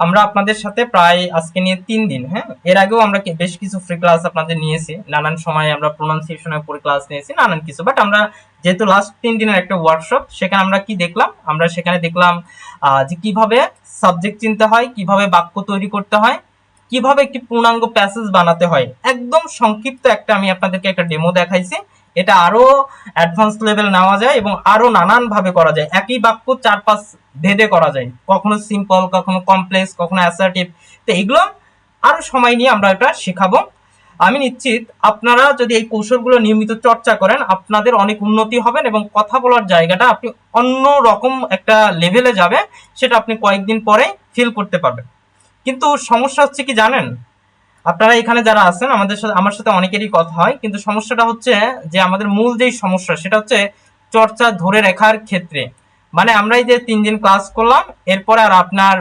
আমরা আপনাদের সাথে প্রায় আজকে নিয়ে তিন দিন হ্যাঁ? এর আগেও আমরা বেশ কিছু ফ্রি ক্লাস আপনাদের নিয়েছি। নানান সময় আমরা প্রোনাউন্সিয়েশনের উপরে ক্লাস নিয়েছি, নানান কিছু। বাট আমরা যেহেতু লাস্ট তিন দিনের একটা ওয়ার্কশপ সেখানে আমরা কি দেখলাম? আমরা সেখানে দেখলাম যে কীভাবে সাবজেক্ট চিনতে হয়, কীভাবে বাক্য তৈরি করতে হয়, কীভাবে একটি পূর্ণাঙ্গ প্যাসেজ বানাতে হয়। একদম সংক্ষিপ্ত একটা আমি আপনাদেরকে একটা ডেমো দেখাইছি। এটা আরও অ্যাডভান্স লেভেল নেওয়া যায় এবং আরও নানান ভাবে করা যায়। একই বাক্য চার পাঁচ ভেদে করা যায়। কখনো সিম্পল কখনো কমপ্লেক্স কখনো অ্যাসার্টিভ তো এগুলো আরও সময় নিয়ে আমরা এটা শেখাবো। আমি নিশ্চিত আপনারা যদি এই কৌশলগুলো নিয়মিত চর্চা করেন, আপনাদের অনেক উন্নতি হবেন এবং কথা বলার জায়গাটা আপনি অন্য রকম একটা লেভেলে যাবে, সেটা আপনি কয়েকদিন পরে ফিল করতে পারবেন। কিন্তু সমস্যা হচ্ছে কি জানেন? আপনারা এখানে যারা আছেন, আমাদের সাথে আমার সাথে অনেকেরই কথা হয়, কিন্তু সমস্যাটা হচ্ছে যে আমাদের মূল যেই সমস্যা, সেটা হচ্ছে চর্চা ধরে রাখার ক্ষেত্রে। মানে আমরা এই যে তিন দিন ক্লাস করলাম, এরপরে আর আপনার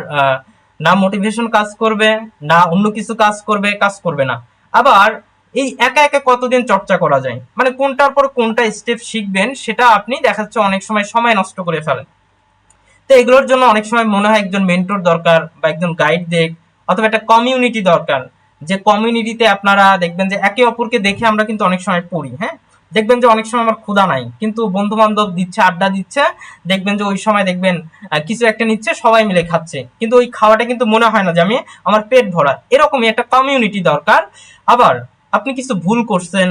না মোটিভেশন কাজ করবে, না অন্য কিছু কাজ করবে কাজ করবে না। আবার এই একা একা কতদিন চর্চা করা যায়? মানে কোনটার পর কোনটা স্টেপ শিখবেন, সেটা আপনি দেখা যাচ্ছে অনেক সময় সময় নষ্ট করে ফেলেন। তো এগুলোর জন্য অনেক সময় মনে হয় একজন মেন্টর দরকার বা একজন গাইড দেখ, অথবা একটা কমিউনিটি দরকার। যে কমিউনিটিতে আপনারা দেখবেন যে একে অপরকে দেখে আমরা কিন্তু অনেক সময় পড়ি হ্যাঁ? দেখবেন যে অনেক সময় আমার ক্ষুধা নাই, কিন্তু বন্ধু বান্ধব দিচ্ছে, আড্ডা দিচ্ছে, দেখবেন যে ওই সময় দেখবেন কিছু একটা নিচ্ছে, সবাই মিলে খাচ্ছে। কিন্তু ওই খাওয়াটা কিন্তু মনে হয় না যে আমি আমার পেট ভরা। এরকমই একটা কমিউনিটি দরকার। আবার আপনি কিছু ভুল করছেন,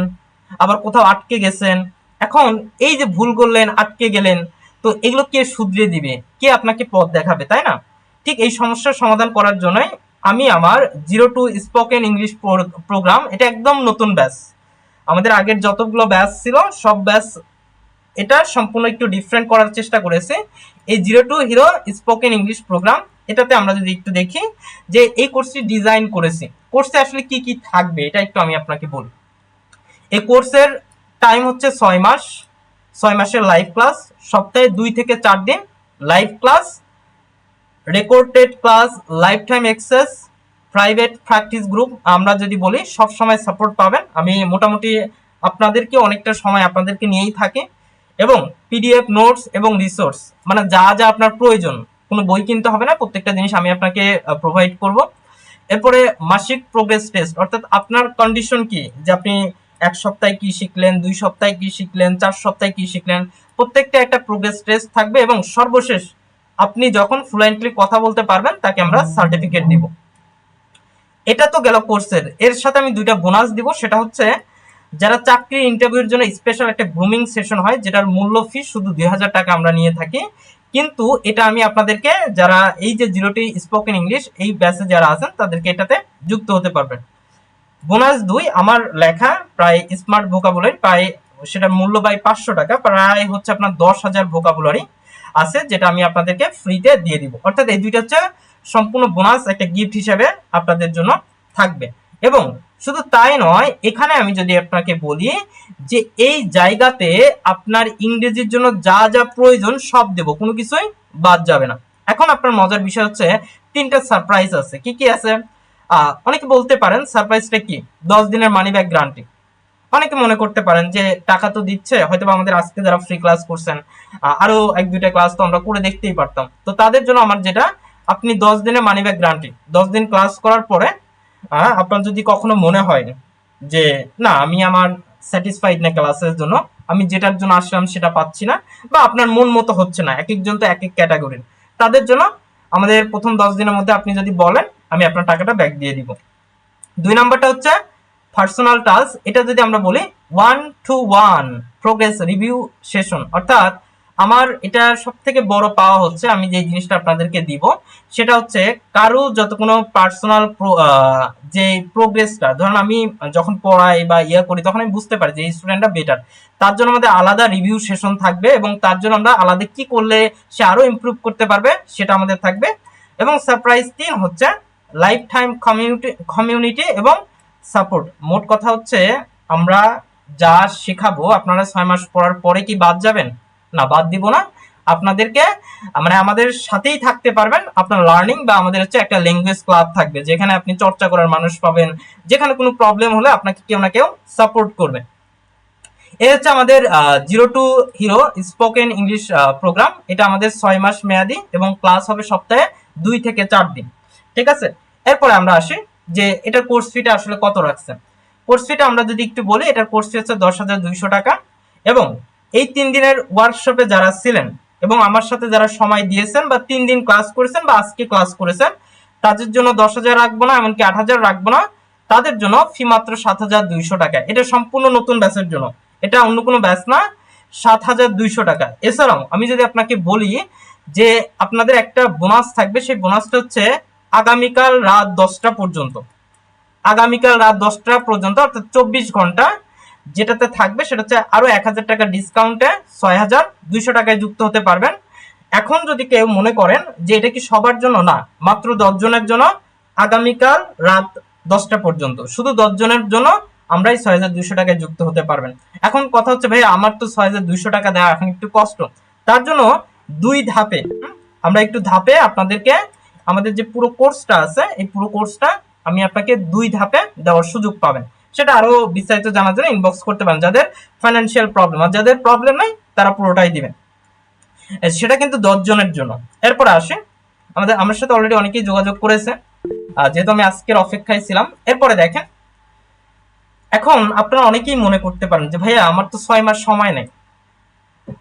আবার কোথাও আটকে গেছেন, এখন এই যে ভুল করলেন, আটকে গেলেন, তো এগুলো কে শুধরে দিবে? কে আপনাকে পথ দেখাবে, তাই না? ঠিক এই সমস্যার সমাধান করার জন্যই আমি আমার zero to spoken English program এটা একদম নতুন ব্যাচ আমাদের আগের যতগুলো ব্যাচ ছিল, সব ব্যাচ এটা সম্পূর্ণ একটু ডিফারেন্ট করার চেষ্টা করেছে। এই zero to hero spoken English program এটাতে আমরা যদি একটু দেখি যে এই কোর্সটি ডিজাইন করেছি। কোর্সে আসলে কি কি থাকবে, এটা একটু আমি আপনাকে বলি। এই কোর্সের টাইম হচ্ছে ছয় মাস, ছয় মাসের লাইভ ক্লাস সপ্তাহে দুই থেকে চার দিন live class recorded class lifetime access private practice group আমরা যদি বলি, সব সময় সাপোর্ট পাবেন। আমি মোটামুটি আপনাদেরকে অনেকটা সময় আপনাদেরকে নিয়েই থাকি। এবং পিডিএফ নোটস এবং রিসোর্স মানে যা যা আপনার প্রয়োজন, কোনো বই কিনতে হবে না, প্রত্যেকটা জিনিস আমি আপনাকে প্রোভাইড করব। এরপরে মাসিক প্রোগ্রেস টেস্ট অর্থাৎ আপনার কন্ডিশন কি? যে আপনি এক সপ্তাহে কি শিখলেন, দুই সপ্তাহে কি শিখলেন, চার সপ্তাহে কি শিখলেন, প্রত্যেকটা একটা প্রোগ্রেস টেস্ট থাকবে এবং সর্বশেষ আপনি যখন ফ্লুয়েন্টলি কথা বলতে পারবেন তাকে আমরা সার্টিফিকেট দিব। এটা তো গেল কোর্সের। এর সাথে আমি দুইটা বোনাস দিব। সেটা হচ্ছে যারা চাকরি ইন্টারভিউর জন্য স্পেশাল একটা গ্রুমিং সেশন হয় যেটার মূল্য ফি শুধু দুই হাজার টাকা আমরা নিয়ে থাকি। কিন্তু এটা আমি আপনাদেরকে যারা এই যে জিরোটি স্পোকেন ইংলিশ এই ব্যাচে যারা আছেন তাদেরকে এটাতে যুক্ত হতে পারবেন। বোনাস দুই আমার লেখা প্রায় স্মার্ট ভোকাবুলারি প্রায় সেটার মূল্য প্রায় পাঁচশো টাকা প্রায় হচ্ছে আপনার দশ হাজার ভোকাবুলারি আছে, যেটা আমি আপনাদেরকে ফ্রিতে দিয়ে দিব। অর্থাৎ এই দুইটা হচ্ছে সম্পূর্ণ বোনাস একটা গিফট হিসেবে আপনাদের জন্য থাকবে। এবং শুধু তাই নয়, এখানে আমি যদি আপনাকে বলি যে এই জায়গাতে আপনার ইংরেজির জন্য যা যা প্রয়োজন সব দেব, কোনো কিছুই বাদ যাবে না। এখন আপনার মজার বিষয় হচ্ছে, তিনটা সারপ্রাইজ আছে। কি কি আছে? অনেকে বলতে পারেন সারপ্রাইজটা কি? দশ দিনের মানি ব্যাক গ্রান্টি অনেকে মনে করতে পারেন যে টাকা তো দিচ্ছে হয়তো আমাদের আজকে যারা ফ্রি ক্লাস করছেন আরও এক দুইটা ক্লাস তো আমরা করে দেখতেই পারতাম। তো তাদের জন্য আমার যেটা, আপনি দশ দিনের মানি ব্যাক গ্রান্টি দশ দিন ক্লাস করার পরে আপনার যদি কখনো মনে হয় যে, না, আমি আমার স্যাটিসফাইড না ক্লাসের জন্য, আমি যেটার জন্য আসলাম সেটা পাচ্ছি না, বা আপনার মন মতো হচ্ছে না এক একজন তো এক এক ক্যাটাগরির তাদের জন্য আমাদের প্রথম দশ দিনের মধ্যে আপনি যদি বলেন, আমি আপনার টাকাটা ব্যাক দিয়ে দিব। দুই নাম্বারটা হচ্ছে পার্সোনাল টাচ এটা যদি আমরা বলি one to one progress review session অর্থাৎ আমার এটা সব থেকে বড় পাওয়া হচ্ছে, আমি যে জিনিসটা আপনাদেরকে দিব, সেটা হচ্ছে কারও যত কোনো পার্সোনাল যে প্রোগ্রেসটা ধরুন আমি যখন পড়াই বা ইয়া করি, তখন আমি বুঝতে পারি যে এই স্টুডেন্টটা বেটার তার জন্য আমাদের আলাদা রিভিউ সেশন থাকবে এবং তার জন্য আমরা আলাদা কি করলে সে আরও ইমপ্রুভ করতে পারবে, সেটা আমাদের থাকবে। এবং সারপ্রাইজ তিন হচ্ছে লাইফ টাইম কমিউনিটি কমিউনিটি এবং সাপোর্ট। মোট কথা হচ্ছে, আমরা যা শেখাবো আপনারা ছয় মাস পড়ার পরে কি বাদ যাবেন? না, বাদ দিব না। আপনাদেরকে মানে আমাদের সাথেই থাকতে পারবেন। আপনার লার্নিং বা আমাদের হচ্ছে একটা ল্যাঙ্গুয়েজ ক্লাব থাকবে, যেখানে আপনি চর্চা করার মানুষ পাবেন। যেখানে কোনো প্রবলেম হলে আপনাকে কেউ না কেউ সাপোর্ট করবে। এই হচ্ছে আমাদের zero to hero spoken English program এটা আমাদের ছয় মাস মেয়াদি এবং ক্লাস হবে সপ্তাহে দুই থেকে চার দিন। ঠিক আছে? এরপরে আমরা আসি। যে এটার কোর্স ফিটা আসলে কত রাখছেন কোর্স ফিটা আমরা যদি একটু বলি, এটার কোর্স ফি হচ্ছে দশ হাজার দুইশো টাকা এবং এই তিন দিনের ওয়ার্কশপে যারা ছিলেন এবং আমার সাথে যারা সময় দিয়েছেন বা তিন দিন ক্লাস করেছেন বা আজকে ক্লাস করেছেন, তাদের জন্য দশ হাজার রাখব না, এমনকি আট হাজার রাখব না, তাদের জন্য ফি মাত্র সাত হাজার দুইশো টাকা। এটা সম্পূর্ণ নতুন ব্যাচের জন্য। এটা অন্য কোনো ব্যাচ না, সাত হাজার দুইশো টাকা। এছাড়াও আমি যদি আপনাকে বলি যে আপনাদের একটা বোনাস থাকবে, সেই বোনাসটা হচ্ছে আগামীকাল রাত দশটা পর্যন্ত। আগামীকাল রাত দশটা পর্যন্ত, অর্থাৎ চব্বিশ ঘণ্টা যেটাতে থাকবে সেটা হচ্ছে আরও এক হাজার টাকা ডিসকাউন্টে ছয় হাজার দুইশো টাকায় যুক্ত হতে পারবেন। এখন যদি কেউ মনে করেন যে এটা কি সবার জন্য না, মাত্র দশ জনের জন্য, আগামীকাল রাত দশটা পর্যন্ত। শুধু দশ জনের জন্য আমরা এই ছয় হাজার দুইশো টাকায় যুক্ত হতে পারবেন। এখন কথা হচ্ছে, ভাই, আমার তো ছয় হাজার দুইশো টাকা দেওয়া এখন একটু কষ্ট। তার জন্য দুই ধাপে আমরা একটু ধাপে আপনাদেরকে আমাদের যে পুরো কোর্সটা আছে, এই পুরো কোর্সটা আমি আপনাকে দুই ধাপে দেওয়ার সুযোগ পাবেন। সেটা আরও বিস্তারিত জানার জন্য ইনবক্স করতে পারেন। যাদের ফাইন্যান্সিয়াল প্রবলেম আর যাদের প্রবলেম নাই, তারা পুরোটাই দিবেন। সেটা কিন্তু দশ জনের জন্য। এরপরে আসে। আমাদের, আমার সাথে অলরেডি অনেকেই যোগাযোগ করেছে। যেহেতু আমি আজকের অপেক্ষায় ছিলাম। এরপরে দেখেন। এখন আপনারা অনেকেই মনে করতে পারেন যে, ভাইয়া, আমার তো ছয় মাস সময় নেই।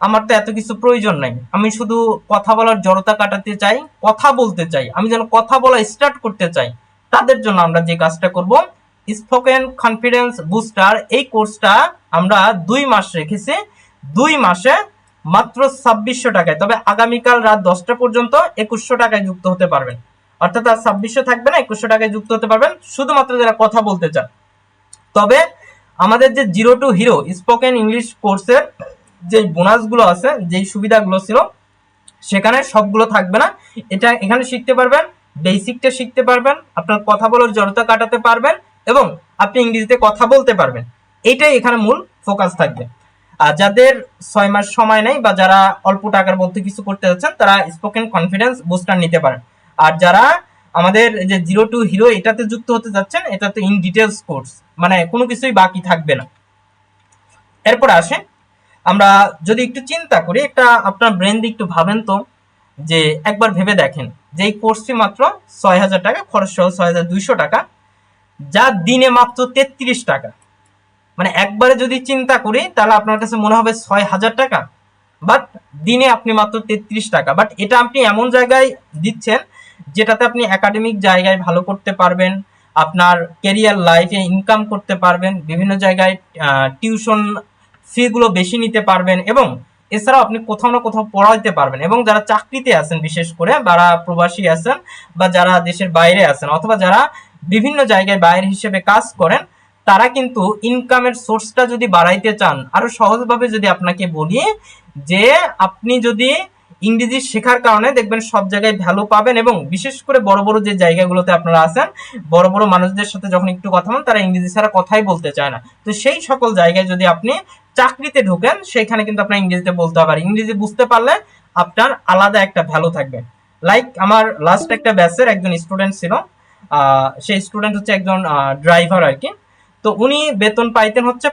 আমার তো এত কিছু প্রয়োজন নাই। আমি শুধু কথা বলার জড়তা কাটাতে চাই, কথা বলতে চাই। আমি যেন কথা বলা স্টার্ট করতে চাই। তাদের জন্য আমরা যে কাজটা করব স্পোকেন কনফিডেন্স বুস্টার এই কোর্সটা আমরা দুই মাস রেখেছি। দুই মাসে মাত্র ছাব্বিশশো টাকায়। তবে আগামীকাল রাত দশটা পর্যন্ত একুশশো টাকায় যুক্ত হতে পারবেন। অর্থাৎ আর ছাব্বিশশো থাকবে না, একুশশো টাকায় যুক্ত হতে পারবেন। শুধুমাত্র যারা কথা বলতে চান। তবে আমাদের যে zero to hero spoken English কোর্সের যে বোনাসগুলো আছে, যেই সুবিধাগুলো ছিল, সেখানে সবগুলো থাকবে না। এটা এখানে শিখতে পারবেন বেসিকটা শিখতে পারবেন, আপনার কথা বলার জড়তা কাটাতে পারবেন এবং আপনি ইংরেজিতে কথা বলতে পারবেন। এইটাই এখানে মূল ফোকাস থাকবে। আর যাদের ছয় মাস সময় নেই বা যারা অল্প টাকার মধ্যে কিছু করতে যাচ্ছেন, তারা স্পোকেন কনফিডেন্স বুস্টার নিতে পারেন। আর যারা আমাদের যে জিরো টু হিরো এটাতে যুক্ত হতে যাচ্ছেন এটা তো ইন ডিটেলস কোর্স মানে কোনো কিছুই বাকি থাকবে না। এরপর আসে আমরা যদি একটু চিন্তা করি, একটা আপনার ব্রেন দিয়ে একটু ভাবেন তো, যে একবার ভেবে দেখেন যে এই কোর্সটি মাত্র ছয় হাজার টাকা, খরচ সহ ছয় হাজার দুইশো টাকা যা দিনে মাত্র তেত্রিশ টাকা। মানে একবারে যদি চিন্তা করি, তাহলে আপনার কাছে মনে হবে ছয় হাজার টাকা বাট দিনে আপনি মাত্র তেত্রিশ টাকা। বাট এটা আপনি এমন জায়গায় দিচ্ছেন, যেটাতে আপনি একাডেমিক জায়গায় ভালো করতে পারবেন, আপনার কেরিয়ার লাইফে ইনকাম করতে পারবেন, বিভিন্ন জায়গায় টিউশন ফিগুলো বেশি নিতে পারবেন এবং এছাড়াও আপনি কোথাও না কোথাও পড়াইতে পারবেন এবং যারা চাকরিতে আছেন, বিশেষ করে যারা প্রবাসী আছেন বা যারা দেশের বাইরে আছেন অথবা যারা বিভিন্ন জায়গায় বাইরে হিসেবে কাজ করেন, তারা কিন্তু ইনকামের সোর্সটা যদি বাড়াইতে চান, আরও সহজভাবে যদি আপনাকে বলি যে আপনি যদি ইংরেজি শেখার কারণে দেখবেন সব জায়গায় ভ্যালু পাবেন এবং বিশেষ করে বড় বড় যে জায়গাগুলোতে আপনারা আছেন, বড় বড় মানুষদের সাথে যখন একটু কথা বলেন, তারা ইংরেজি ছাড়া কথাই বলতে চায় না। তো সেই সকল জায়গায় যদি আপনি চাকরিতে ঢোকেন, সেখানে কিন্তু আপনার ইংরেজিতে বলতে হবে। আর ইংরেজি বুঝতে পারলে আপনার আলাদা একটা ভ্যালু থাকবে। লাইক আমার লাস্ট একটা ব্যাচের একজন স্টুডেন্ট ছিল সেই স্টুডেন্ট হচ্ছে একজন ড্রাইভার আর কি। তো উনি বেতন পাইতেন হচ্ছে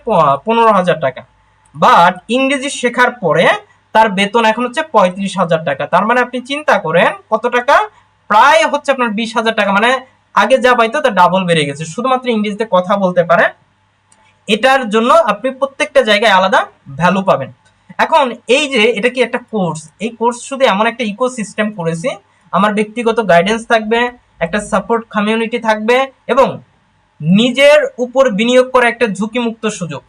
পনেরো হাজার টাকা। বাট ইংরেজি শেখার পরে তার বেতন এখন হচ্ছে পঁয়ত্রিশ হাজার টাকা। তার মানে আপনি চিন্তা করেন, কত টাকা? প্রায় হচ্ছে আপনার বিশ হাজার টাকা। মানে আগে যা পাইতো তার ডাবল বেড়ে গেছে। শুধুমাত্র ইংরেজিতে কথা বলতে পারে। এটার জন্য আপনি প্রত্যেকটা জায়গায় আলাদা ভ্যালু পাবেন। এখন এই যে এটা কি একটা কোর্স এই কোর্স শুধু এমন একটা ইকোসিস্টেম করেছি, আমার ব্যক্তিগত গাইডেন্স থাকবে, একটা সাপোর্ট কমিউনিটি থাকবে এবং নিজের উপর বিনিয়োগ করা একটা ঝুঁকিমুক্ত সুযোগ।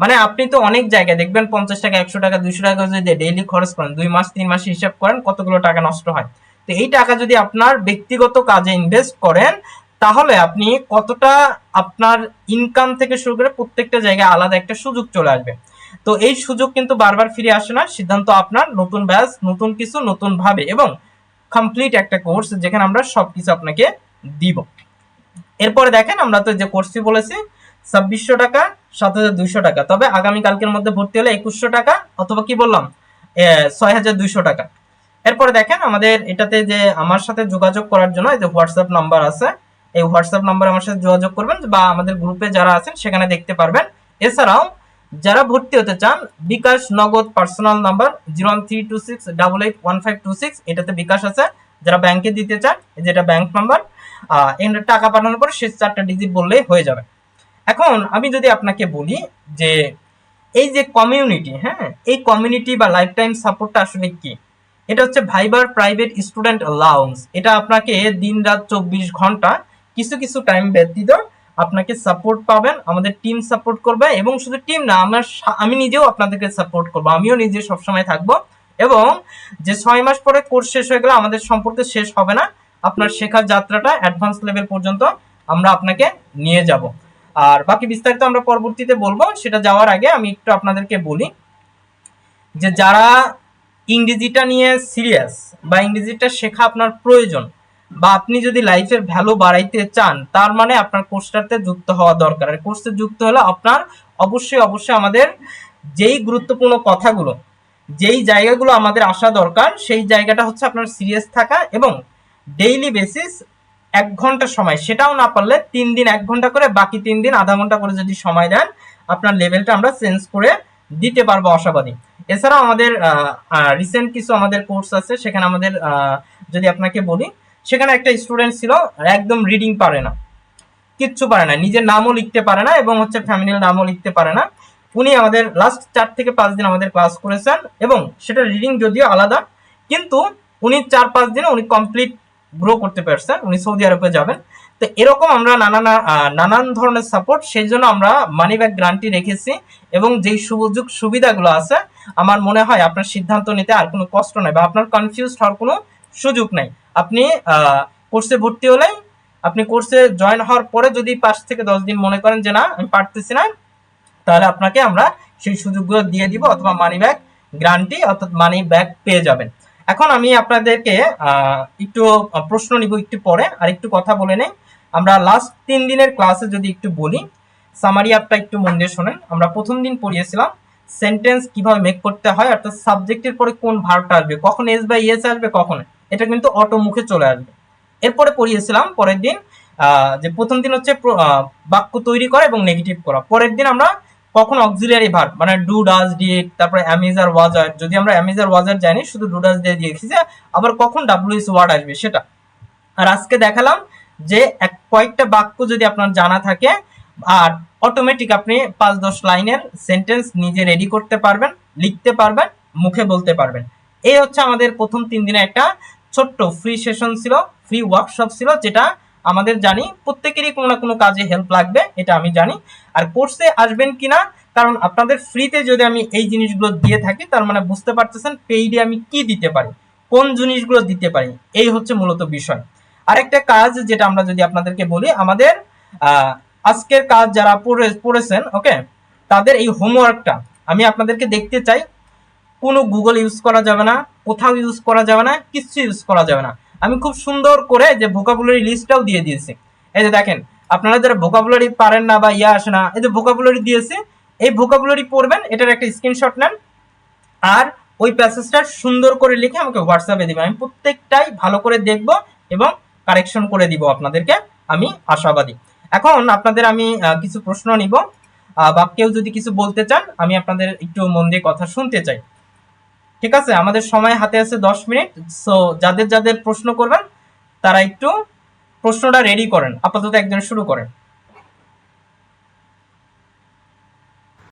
মানে আপনি তো অনেক জায়গায় দেখবেন পঞ্চাশ টাকা, একশো টাকা, দুইশো টাকা যদি ডেইলি খরচ করেন, দুই মাস, তিন মাস হিসাব করেন কতগুলো টাকা নষ্ট হয়। তো এই টাকা যদি আপনার ব্যক্তিগত কাজে ইনভেস্ট করেন তাহলে আপনি কতটা আপনার ইনকাম থেকে শুরু করে প্রত্যেকটা জায়গায় আলাদা একটা সুযোগ চলে আসবে। তো এই সুযোগ কিন্তু বারবার ফিরে আসে না, সিদ্ধান্ত আপনার নতুন ব্যাচ নতুন কিছু, নতুন ভাবে এবং কমপ্লিট একটা কোর্স যেখানে আমরা সবকিছু আপনাকে দিব। এরপরে দেখেন, আমরা তো যে কোর্সটি বলেছি, ছাব্বিশশো টাকা সাত হাজার দুইশো টাকা। তবে আগামী কালকের মধ্যে ভর্তি হলে একুশশো টাকা অথবা কি বললাম ছয় হাজার দুইশো টাকা। এরপরে দেখেন, আমাদের এটাতে যে আমার সাথে যোগাযোগ করার জন্য যে হোয়াটসঅ্যাপ নাম্বার আছে এই হোয়াটসঅ্যাপ নাম্বারে আমার সাথে যোগাযোগ করবেন বা আমাদের গ্রুপে যারা আছেন সেখানে দেখতে পারবেন। এছাড়াও, যারা ভর্তি হতে চান, bKash Nagad personal number zero one three two six double eight one five two six এটাতে বিকাশ আছে। যারা ব্যাংকে দিতে চান যেটা ব্যাংক নাম্বার এখানে টাকা পাঠানোর পরে শেষ চারটা ডিজিট বললেই হয়ে যাবে। এখন আমি যদি আপনাকে বলি যে, এই যে কমিউনিটি হ্যাঁ এই কমিউনিটি বা লাইফ টাইম সাপোর্টটা আসলে কি? এটা হচ্ছে ভাইবার প্রাইভেট স্টুডেন্ট অ্যালাউন্স এটা আপনাকে দিন রাত চব্বিশ ঘণ্টা কিছু কিছু টাইম ব্যতীত আপনাকে সাপোর্ট পাবেন, আমাদের টিম সাপোর্ট করবে এবং শুধু টিম না, আমার আমি নিজেও আপনাদেরকে সাপোর্ট করব, আমিও নিজে সবসময় থাকব এবং যে ছয় মাস পরে কোর্স শেষ হয়ে গেলে আমাদের সম্পর্কে শেষ হবে না। আপনার শেখার যাত্রাটা অ্যাডভান্স লেভেল পর্যন্ত আমরা আপনাকে নিয়ে যাব। আর বাকি বিস্তারিত আমরা পরবর্তীতে বলব, সেটা যাওয়ার আগে আমি একটু আপনাদেরকে বলি যে যারা ইংরেজিটা নিয়ে সিরিয়াস বা ইংরেজিটা শেখা আপনার প্রয়োজন বা আপনি যদি লাইফের ভ্যালু বাড়াইতে চান, তার মানে আপনার কোর্সটাতে যুক্ত হওয়া দরকার। আর কোর্সে যুক্ত হলে আপনার অবশ্যই অবশ্যই আমাদের যেই গুরুত্বপূর্ণ কথাগুলো, যেই জায়গাগুলো আমাদের আসা দরকার, সেই জায়গাটা হচ্ছে আপনার সিরিয়াস থাকা এবং ডেইলি বেসিস এক ঘণ্টা সময়। সেটাও না পারলে তিন দিন এক ঘণ্টা করে, বাকি তিন দিন আধা ঘণ্টা করে যদি সময় দেন, আপনার লেভেলটা আমরা চেঞ্জ করে দিতে পারব আশাবাদী। এছাড়াও আমাদের রিসেন্ট কিছু আমাদের কোর্স আছে, সেখানে আমাদের যদি আপনাকে বলি সেখানে একটা স্টুডেন্ট ছিল একদম রিডিং পারে না। কিচ্ছু পারে না। নিজের নামও লিখতে পারে না এবং হচ্ছে ফ্যামিলির নামও লিখতে পারে না। উনি আমাদের লাস্ট চার থেকে পাঁচ দিন আমাদের ক্লাস করেছেন এবং সেটা রিডিং যদিও আলাদা কিন্তু উনি চার পাঁচ দিনে উনি কমপ্লিট গ্রো করতে পারছেন। উনি সৌদি আরবে যাবেন। তো এরকম আমরা আহ, নানান ধরনের সাপোর্ট সেই জন্য আমরা মানি ব্যাক গ্রান্টি রেখেছি এবং যেই সুযোগ সুবিধাগুলো আছে আমার মনে হয় আপনার সিদ্ধান্ত নিতে আর কোনো কষ্ট নাই বা আপনার কনফিউজ হওয়ার কোনো সুযোগ নাই। আপনি কোর্সে ভর্তি হলেই আপনি কোর্সে জয়েন হওয়ার পরে যদি পাঁচ থেকে দশ দিন মনে করেন যে না, আমি পারতেছি না, তাহলে আপনাকে আমরা সেই সুযোগগুলো দিয়ে দিব অথবা মানি ব্যাক গ্রান্টি অর্থাৎ মানি ব্যাক পেয়ে যাবেন। এখন আমি আপনাদেরকে একটু প্রশ্ন নিব একটু পরে, আর একটু কথা বলে নেই। আমরা লাস্ট তিন দিনের ক্লাসে যদি একটু বলি সামারি আপটা একটু মন দিয়ে শোনেন। আমরা প্রথম দিন পড়িয়েছিলাম সেন্টেন্স কীভাবে মেক করতে হয়, অর্থাৎ সাবজেক্টের পরে কোন ভার্বটা আসবে, কখন এস বা ইয়েস আসবে, কখন? এটা কিন্তু অটো মুখে চলে আসবে। এরপরে পড়িয়েছিলাম, পরের দিন যে প্রথম দিন হচ্ছে বাক্য তৈরি করা এবং নেগেটিভ করা। পরের দিন আমরা কখন অক্সিলিয়ারি ভার্ব মানে ডু ডাজ ডিড তারপরে am is are was were যদি আমরা অ্যামিজার ওয়াজার জানি, শুধু ডু ডাজ দিয়ে দিয়েছি যে আবার কখন ডাব্লিউএস ওয়ার্ড আসবে সেটা। আর আজকে দেখালাম যে এক, কয়েকটা বাক্য যদি আপনার জানা থাকে, আর অটোমেটিক আপনি পাঁচ, দশ লাইনের সেন্টেন্স নিজে রেডি করতে পারবেন, লিখতে পারবেন, মুখে বলতে পারবেন। এই হচ্ছে আমাদের প্রথম তিন দিনে একটা ছোট্ট ফ্রি সেশন ছিল ফ্রি ওয়ার্কশপ ছিল, যেটা আমাদের জানি প্রত্যেকেরই কোনো না কোনো কাজে হেল্প লাগবে, এটা আমি জানি। আর কোর্সে আসবেন কিনা, কারণ আপনাদের ফ্রিতে যদি আমি এই জিনিসগুলো দিয়ে থাকি, তার মানে বুঝতে পারতেছেন পেইডে আমি কি দিতে পারি, কোন জিনিসগুলো দিতে পারি, এই হচ্ছে মূলত বিষয়। আরেকটা কাজ যেটা আমরা যদি আপনাদেরকে বলি, আমাদের আজকের কাজ যারা পড়ে, পড়েছেন ওকে তাদের এই হোমওয়ার্কটা আমি আপনাদেরকে দেখতে চাই। কোনো গুগল ইউজ করা যাবে না, কোথাও ইউজ করা যাবে না, কিচ্ছু ইউজ করা যাবে না। আমি খুব সুন্দর করে যে ভোকাবুলারি লিস্টটাও দিয়ে দিয়েছি। এই যে দেখেন, আপনারা যারা ভোকাবুলারি পারেন না বা ইয়ে আসে না, এই যে ভোকাবুলারি দিয়েছে, এই ভোকাবুলারি পড়বেন, এটার একটা স্ক্রিনশট নেন, আর ওই প্যাসেজটা সুন্দর করে লিখে আমাকে হোয়াটসঅ্যাপে দেবেন। আমি প্রত্যেকটাই ভালো করে দেখব এবং কারেকশন করে দিব আপনাদেরকে, আমি আশাবাদী। এখন আপনাদের আমি কিছু প্রশ্ন নিব। বা কেউ যদি কিছু বলতে চান, আমি আপনাদের একটু মন দিয়ে কথা শুনতে চাই। ঠিক আছে? আমাদের সময় হাতে আছে দশ মিনিট। সো যাদের যাদের প্রশ্ন করবেন, তারা একটু প্রশ্নটা রেডি করেন। আপাতত একজন শুরু করেন।